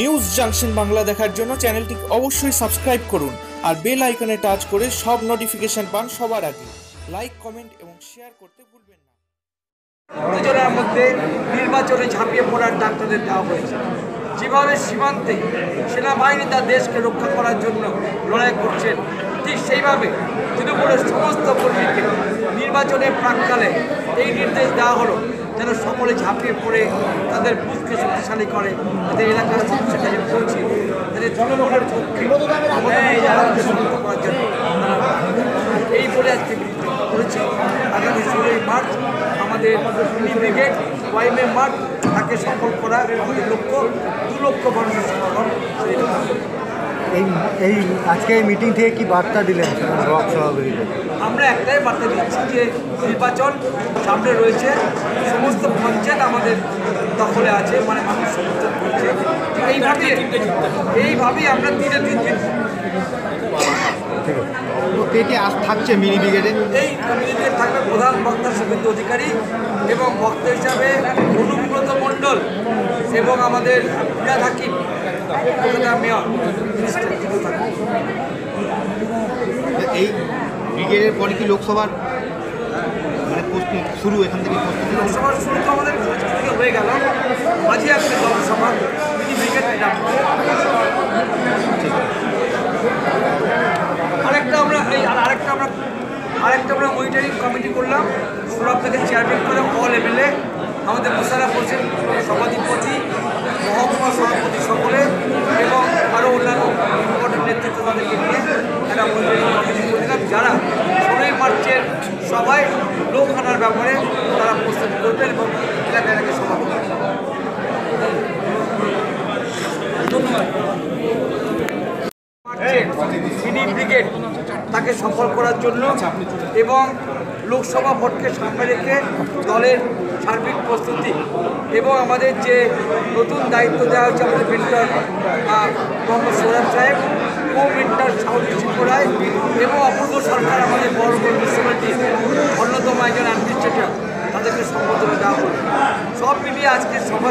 News junction Bangla দেখার জন্য চ্যানেলটি অবশ্যই সাবস্ক্রাইব করুন আর বেল আইকনে টাচ করে সব নোটিফিকেশন পান সবার আগে। লাইক কমেন্ট এবং শেয়ার করতে ভুলবেন না। উত্তেজনার মধ্যে নির্বাচনে ঝাঁপিয়ে পড়ার ডাক্তারদের দেওয়া হয়েছে। যেভাবে সীমান্তে সেনাবাহিনী তার দেশকে রক্ষা করার জন্য লড়াই করছেন, ঠিক সেইভাবে তৃণমূলের সমস্ত কর্মীকে নির্বাচনের প্রাককালে এই নির্দেশ দেওয়া হলো। যেন সকলে ঝাঁপিয়ে পড়ে, তাদের বুথকে শক্তিশালী করে, তাদের এলাকার মানুষের কাছে পৌঁছে, তাদের জনগণের পক্ষে করার জন্য এই বলে আজকে করেছি আগামী ষোলোই মার্চ আমাদের ব্রিগেড ওয়াইমে মার্চ, তাকে সফল করা আমাদের লক্ষ্য দু লক্ষ মানুষের সমাগম সেই। এই এই আজকে এই মিটিং থেকে কি বার্তা দিলেন? ব্লক সভাপতিদের আমরা একটাই বার্তা দিচ্ছি যে নির্বাচন সামনে রয়েছে সমস্ত পঞ্চায়েত আমাদের দখলে আছে মানে মানুষ সমর্থন করছে। এইভাবে এইভাবেই আমরা দিনে দিন কে কে আজ থাকছে মিনি ব্রিগেডে? এই কমিটিতে থাকবে প্রধান বক্তা শুভেন্দু অধিকারী এবং বক্তা হিসাবে অনুব্রত মণ্ডল এবং আমাদের ফিরাদ হাকিম এই ব্রিগেডের পরে কি লোকসভার মানে শুরু এখান থেকে? লোকসভার শুরু তো আমাদের হয়ে গেল। মাঝে আসবে লোকসভা। তিনি ব্রিগেড আরেকটা আমরা এই আরেকটা আমরা আরেকটা আমরা মনিটরিং কমিটি করলাম। সুরভ থেকে চেয়ারম্যান করে অল এমএলএ আমাদের মোশারফ হোসেন সভাধিপতি মহকুমা সভাপতি সকলে এবং আরও অন্যান্য ইম্পর্টেন্ট নেতৃত্ব তাদেরকে নিয়ে একটা মনিটরিং কমিটি করলাম যারা ষোলোই মার্চের সবাই লোক আনার ব্যাপারে তারা প্রস্তুতি করবেন এবং এলাকা এলাকায় সভা তাকে সফল করার জন্য এবং লোকসভা ভোটকে সামনে রেখে দলের সার্বিক প্রস্তুতি এবং আমাদের যে নতুন দায়িত্ব দেওয়া হচ্ছে আমাদের মেন্টর মোহাম্মদ সৌরভ সাহেব কো মেন্টর শিল্পরায় এবং অপূর্ব সরকার আমাদের বড় মিউনিসিপ্যালিটির অন্যতম একজন অ্যাডমিনিস্ট্রেটর তাদেরকে সম্বোধনা দেওয়া হল। সব মিলিয়ে আজকে সভা